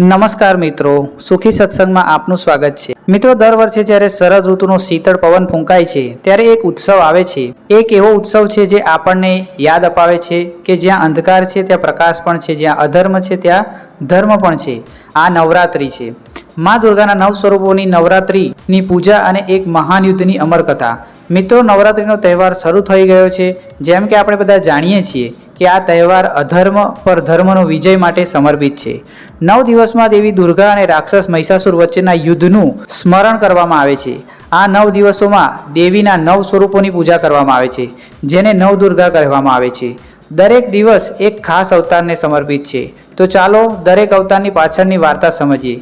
નમસ્કાર મિત્રો, સુખી સત્સંગમાં આપનું સ્વાગત છે. મિત્રો, દર વર્ષે જ્યારે શરદ ઋતુનો શીતળ પવન ફૂંકાય છે, ત્યારે એક ઉત્સવ આવે છે. એક એવો ઉત્સવ છે જે આપણને યાદ અપાવે છે કે જ્યાં અંધકાર છે, ત્યાં પ્રકાશ પણ છે, જ્યાં અધર્મ છે, ત્યાં ધર્મ પણ છે. આ નવરાત્રિ છે. મા દુર્ગાના નવ સ્વરૂપોની નવરાત્રિની પૂજા અને એક મહાન યુદ્ધની અમરકથા. મિત્રો, નવરાત્રિનો તહેવાર શરૂ થઈ ગયો છે. જેમ કે આપણે બધા જાણીએ છીએ કે આ તહેવાર અધર્મ પર ધર્મનો વિજય માટે સમર્પિત છે. નવ દિવસમાં દેવી દુર્ગા અને રાક્ષસ મહિષાસુર વચ્ચેના યુદ્ધનું સ્મરણ કરવામાં આવે છે. આ નવ દિવસોમાં દેવીના નવ સ્વરૂપોની પૂજા કરવામાં આવે છે, જેને નવ દુર્ગા કહેવામાં આવે છે. દરેક દિવસ એક ખાસ અવતારને સમર્પિત છે. તો ચાલો દરેક અવતારની પાછળની વાર્તા સમજીએ.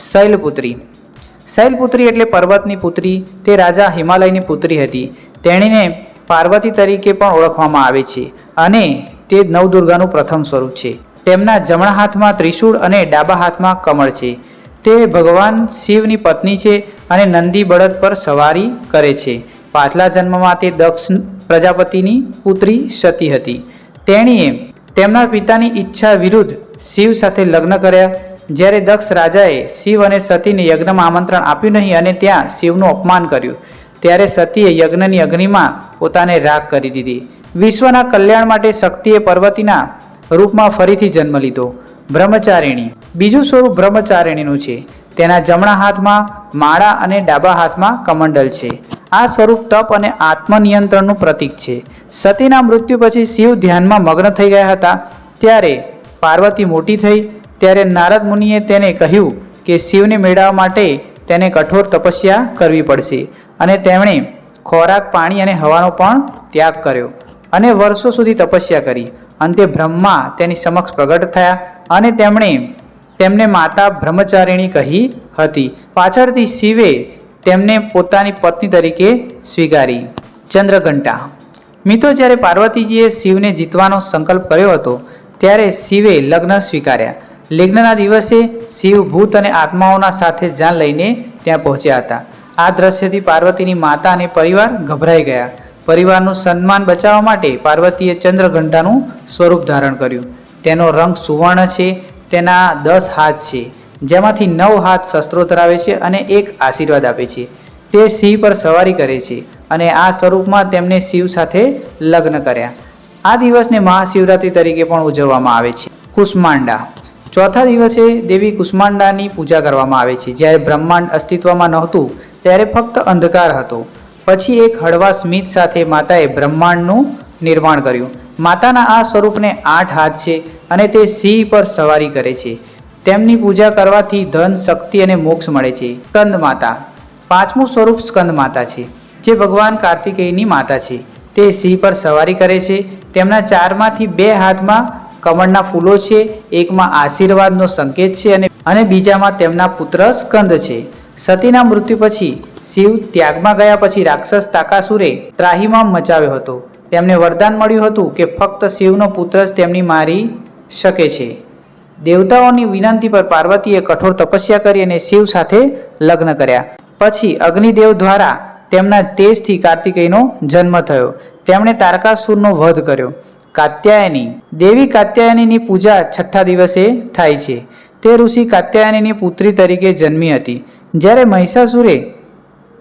શૈલપુત્રી. શૈલપુત્રી એટલે પર્વતની પુત્રી, તે રાજા હિમાલયની પુત્રી હતી. તેણીને પાર્વતી તરીકે પણ ઓળખવામાં આવે છે અને તે નવદુર્ગાનું પ્રથમ સ્વરૂપ છે. તેમના જમણા હાથમાં ત્રિશૂળ અને ડાબા હાથમાં કમળ છે. તે ભગવાન શિવની પત્ની છે અને નંદી બળદ પર સવારી કરે છે. પાછલા જન્મમાં તે દક્ષ પ્રજાપતિની પુત્રી સતી હતી. તેણીએ તેમના પિતાની ઈચ્છા વિરુદ્ધ શિવ સાથે લગ્ન કર્યા. જ્યારે દક્ષ રાજાએ શિવ અને સતીને યજ્ઞમાં આમંત્રણ આપ્યું નહીં અને ત્યાં શિવનું અપમાન કર્યું. ત્યારે સતીએ યજ્ઞની અગ્નિમાં પોતાને રાગ કરી દીધી. વિશ્વના કલ્યાણ માટે શક્તિએ પર્વતીના રૂપમાં ફરીથી જન્મ લીધો. બ્રહ્મચારિણી. બીજું સ્વરૂપ બ્રહ્મચારિણીનું છે. તેના જમણા હાથમાં માળા અને ડાબા હાથમાં કમંડલ છે. આ સ્વરૂપ તપ અને આત્મનિયંત્રણનું પ્રતીક છે. સતીના મૃત્યુ પછી શિવ ધ્યાનમાં મગ્ન થઈ ગયા હતા. ત્યારે પાર્વતી મોટી થઈ. ત્યારે નારદ મુનિએ તેને કહ્યું કે શિવને મેળવવા માટે તેને કઠોર તપસ્યા કરવી પડશે. અને તેમણે ખોરાક, પાણી અને હવાનો પણ ત્યાગ કર્યો. અને વર્ષો સુધી તપસ્યા કરી. અંતે બ્રહ્મા તેની સમક્ષ પ્રગટ થયા અને તેમણે તેમને માતા બ્રહ્મચારિણી કહી હતી. પાછળથી શિવે તેમને પોતાની પત્ની તરીકે સ્વીકારી. ચંદ્રઘંટા. મિત્રો, જ્યારે પાર્વતીજીએ શિવને જીતવાનો સંકલ્પ કર્યો હતો, ત્યારે શિવે લગ્ન સ્વીકાર્યા. લગ્નના દિવસે શિવ ભૂત અને આત્માઓના સાથે જાન લઈને ત્યાં પહોંચ્યા હતા. આ દ્રશ્યથી પાર્વતીની માતા અને પરિવાર ગભરાઈ ગયા. પરિવારનું સન્માન બચાવવા માટે પાર્વતીએ ચંદ્રઘંટાનું સ્વરૂપ ધારણ કર્યું. તેનો રંગ સુવર્ણ છે, તેના દસ હાથ છે, જેમાંથી નવ હાથ શસ્ત્રો ધરાવે છે અને એક આશીર્વાદ આપે છે. તે સિંહ પર સવારી કરે છે અને આ સ્વરૂપમાં તેમને શિવ સાથે લગ્ન કર્યા. આ દિવસને મહાશિવરાત્રિ તરીકે પણ ઉજવવામાં આવે છે. કુષ્માંડા. ચોથા દિવસે દેવી કુષ્માંડાની પૂજા કરવામાં આવે છે. જ્યારે બ્રહ્માંડ અસ્તિત્વમાં નહોતું, ત્યારે ફક્ત અંધકાર હતો. પછી એક હળવા સ્મિત સાથે માતાએ બ્રહ્માંડનું નિર્માણ કર્યું. માતાના આ સ્વરૂપને આઠ હાથ છે અને તે સિંહ પર સવારી કરે છે. તેમની પૂજા કરવાથી ધન, શક્તિ અને મોક્ષ મળે છે. સ્કંદ માતા. પાંચમું સ્વરૂપ સ્કંદ માતા છે, જે ભગવાન કાર્તિકેયની માતા છે. તે સિંહ પર સવારી કરે છે. તેમના ચારમાંથી બે હાથમાં કમળના ફૂલો છે, એકમાં આશીર્વાદનો સંકેત છે અને અને બીજામાં તેમના પુત્ર સ્કંદ છે. સતીના મૃત્યુ પછી શિવ ત્યાગમાં ગયા પછી રાક્ષસ તાકાસુરે ત્રાહિમામ મચાવ્યો હતો. તેમને વરદાન મળ્યું હતું કે ફક્ત શિવનો પુત્ર જ તેમની મારી શકે છે. દેવતાઓની વિનંતી પર પાર્વતીએ કઠોર તપસ્યા કરી અને શિવ સાથે લગ્ન કર્યા. પછી અગ્નિદેવ દ્વારા તેમના તેજથી કાર્તિકેયનો જન્મ થયો. તેમણે તારકાસુરનો વધ કર્યો. કાત્યાયની, દેવી કાત્યાયનીની પૂજા છઠ્ઠા દિવસે થાય છે. તે ઋષિ કાત્યાયનીની પુત્રી તરીકે જન્મી હતી. જ્યારે મહિષાસુરે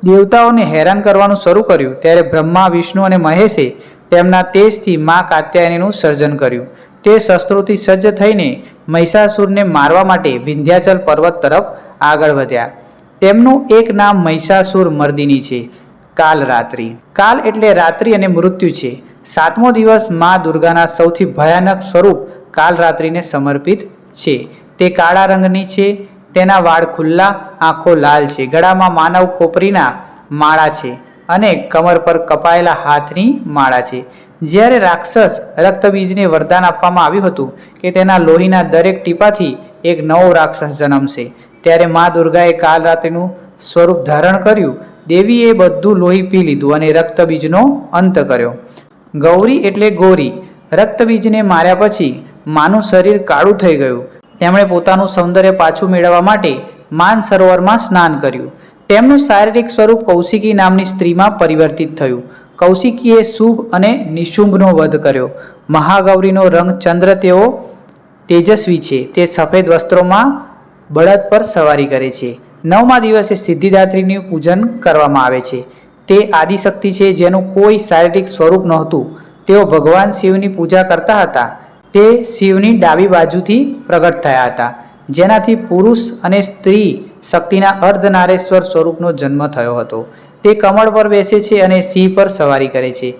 દેવતાઓને હેરાન કરવાનું શરૂ કર્યું ત્યારે બ્રહ્મા, વિષ્ણુ અને મહેશે તેમના તેજથી મા કાત્યાયનીનું સર્જન કર્યું. તે શસ્ત્રોથી સજ્જ થઈને મહિષાસુરને મારવા માટે વિંધ્યાચલ પર્વત તરફ આગળ વધ્યા. તેમનું એક નામ મહિષાસુર મર્દિની છે કાલ રાત્રિ કાલ એટલે રાત્રિ અને મૃત્યુ છે. સાતમો દિવસ મા દુર્ગાના સૌથી ભયાનક સ્વરૂપ કાલ રાત્રિને સમર્પિત છે. તે કાળા રંગની છે તેના વાળ ખુલ્લા, આંખો લાલ છે. ગળામાં માનવ ખોપરીના માળા છે અને કમર પર કપાયેલા હાથની માળા છે. જ્યારે રાક્ષસ રક્તબીજને વરદાન આપવામાં આવ્યું હતું કે તેના લોહીના દરેક ટીપાથી એક નવો રાક્ષસ જન્મશે, ત્યારે મા દુર્ગાએ કાલ રાત્રિનું સ્વરૂપ ધારણ કર્યું. દેવીએ બધું લોહી પી લીધું અને રક્તબીજનો અંત કર્યો. ગૌરી એટલે ગોરી. રક્તબીજને માર્યા પછી માનું શરીર કાળું થઈ ગયું. તેમણે પોતાનું સૌંદર્ય પાછું મેળવવા માટે માન સરોવરમાં સ્નાન કર્યું. તેમનું શારીરિક સ્વરૂપ કૌશિકી નામની સ્ત્રીમાં પરિવર્તિત થયું. કૌશિકીએ શુભ અને નિશુંભનો વધ કર્યો. મહાગૌરીનો રંગ ચંદ્ર તેઓ તેજસ્વી છે. તે સફેદ વસ્ત્રોમાં બળદ પર સવારી કરે છે. નવમા દિવસે સિદ્ધિદાત્રીનું પૂજન કરવામાં આવે છે. તે આદિશક્તિ છે જેનું કોઈ શારીરિક સ્વરૂપ નહોતું. તેઓ ભગવાન શિવની પૂજા કરતા હતા. તે શિવની ડાબી બાજુથી પ્રગટ થયા હતા, જેનાથી પુરુષ અને સ્ત્રી શક્તિના અર્ધનારેશ્વર સ્વરૂપનો જન્મ થયો હતો. તે કમળ પર બેસે છે અને સિંહ પર સવારી કરે છે.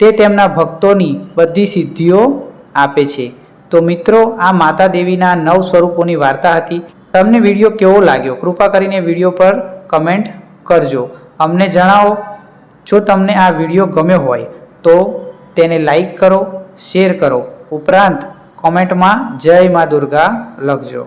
તે તેમના ભક્તોની બધી સિદ્ધિઓ આપે છે. તો મિત્રો, આ માતા દેવીના નવ સ્વરૂપોની વાર્તા હતી. તમને વીડિયો કેવો લાગ્યો? કૃપા કરીને વીડિયો પર કમેન્ટ કરજો. અમને જણાવો, જો તમને આ વીડિયો ગમ્યો હોય, તો તેને લાઈક કરો, શેર કરો. ઉપરાંત કોમેન્ટમાં જય મા દુર્ગા લખજો.